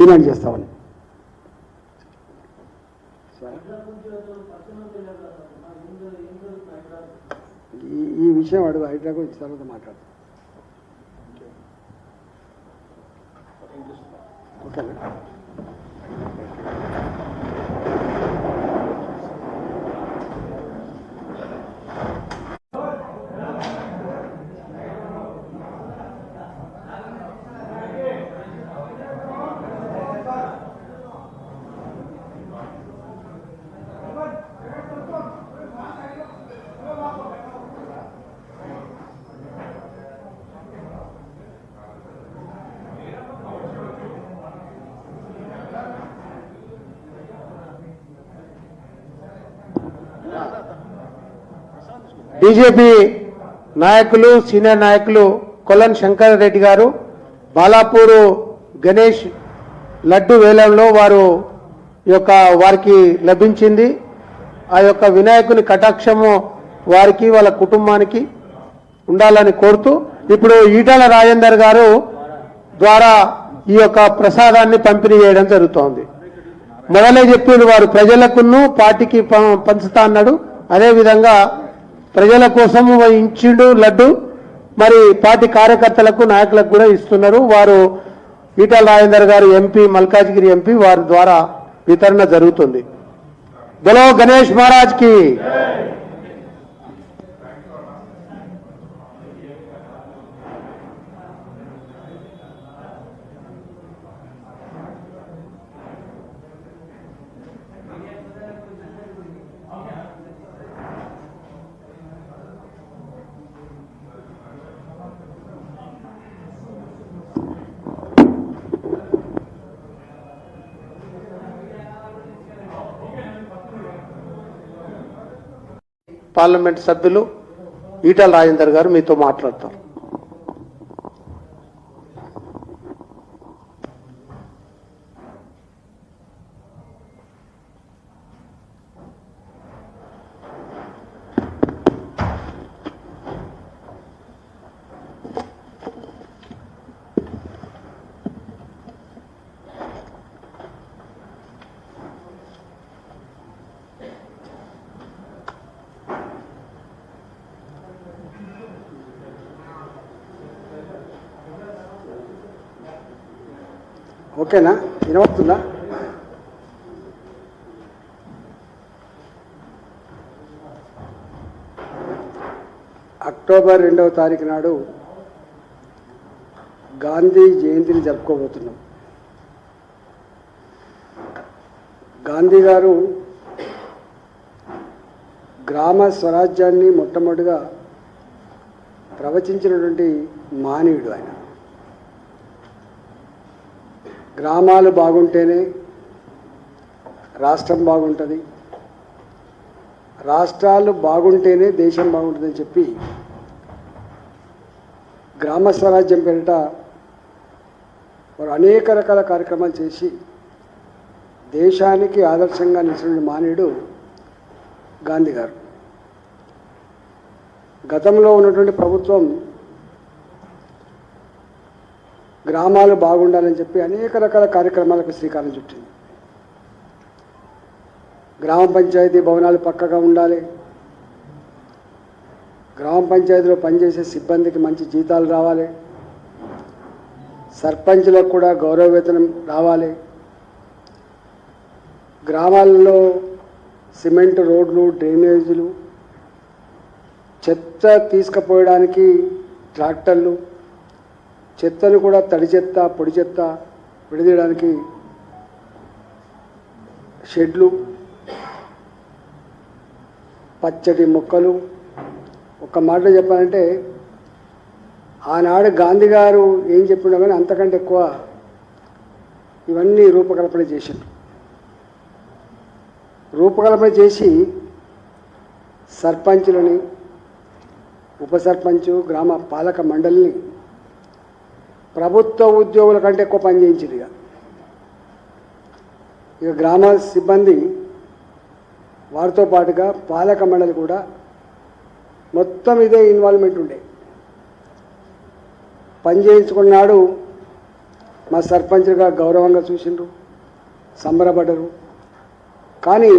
Demand చేస్తామని. ఈ ఈ విషయం అడుగు హైడ్రా గురించి తర్వాత మాట్లాడతాం. ఓకేనా? బీజేపీ నాయకులు సీనియర్ నాయకులు కొలన్ శంకర్ రెడ్డి గారు బాలాపూరు గణేష్ లడ్డు వేలంలో వారు యొక్క వారికి లభించింది. ఆ యొక్క వినాయకుని కటాక్షము వారికి వాళ్ళ కుటుంబానికి ఉండాలని కోరుతూ ఇప్పుడు ఈటల రాజేందర్ గారు ద్వారా ఈ యొక్క ప్రసాదాన్ని పంపిణీ చేయడం జరుగుతోంది. మొదలే చెప్పింది వారు ప్రజలకును పార్టీకి ప- పంచుతా అన్నాడు. అదేవిధంగా ప్రజల కోసం ఇచ్చిండు లడ్డు మరి పార్టీ కార్యకర్తలకు నాయకులకు కూడా ఇస్తున్నారు. వారు ఈటల రాజేందర్ గారు ఎంపీ మల్కాజ్గిరి ఎంపీ వారి ద్వారా వితరణ జరుగుతుంది. గలో గణేష్ మహారాజ్ పార్లమెంట్ సభ్యులు ఈటల రాజేందర్ గారు మీతో మాట్లాడతారు. ఓకేనా? వినవస్తుందా అక్టోబర్ రెండవ తారీఖు నాడు గాంధీ జయంతిని జరుపుకోబోతున్నాం. గాంధీ గారు గ్రామ స్వరాజ్యాన్ని మొట్టమొదటిగా ప్రవచించినటువంటి మానవుడు ఆయన. గ్రామాలు బాగుంటేనే రాష్ట్రం బాగుంటుంది. రాష్ట్రాలు బాగుంటేనే దేశం బాగుంటుందని చెప్పి గ్రామ స్వరాజ్యం పేరిట వారు అనేక రకాల కార్యక్రమాలు చేసి దేశానికి ఆదర్శంగా నిలిచిన మానేడు గాంధీ గారు. గతంలో ఉన్నటువంటి ప్రభుత్వం గ్రామాలు బాగుండాలని చెప్పి అనేక రకాల కార్యక్రమాలకు శ్రీకారం చుట్టింది. గ్రామ పంచాయతీ భవనాలు పక్కగా ఉండాలి. గ్రామ పంచాయతీలో పనిచేసే సిబ్బందికి మంచి జీతాలు రావాలి. సర్పంచ్లకు కూడా గౌరవ వేతనం రావాలి. గ్రామాల్లో సిమెంట్ రోడ్లు డ్రైనేజీలు చెత్త తీసుకుపోయడానికి ట్రాక్టర్లు చెత్తను కూడా తడి చెత్త పొడి చెత్త విడదీయడానికి షెడ్లు పచ్చటి మొక్కలు. ఒక మాట చెప్పాలంటే ఆనాడు గాంధీ గారు ఏం చెప్పిండో కానీ అంతకంటే ఎక్కువ ఇవన్నీ రూపకల్పన చేసిండు రూపకల్పన చేసి సర్పంచులని ఉప సర్పంచు గ్రామ పాలక మండలిని ప్రభుత్వ ఉద్యోగుల కంటే ఎక్కువ పని చేయించింది ఇక. ఇక గ్రామ సిబ్బంది వారితో పాటుగా పాలక మండలి కూడా మొత్తం ఇదే ఇన్వాల్వ్మెంట్ ఉండే. పని చేయించుకున్నాడు మా సర్పంచ్గా గౌరవంగా చూసిండ్రు సంబరపడ్డరు. కానీ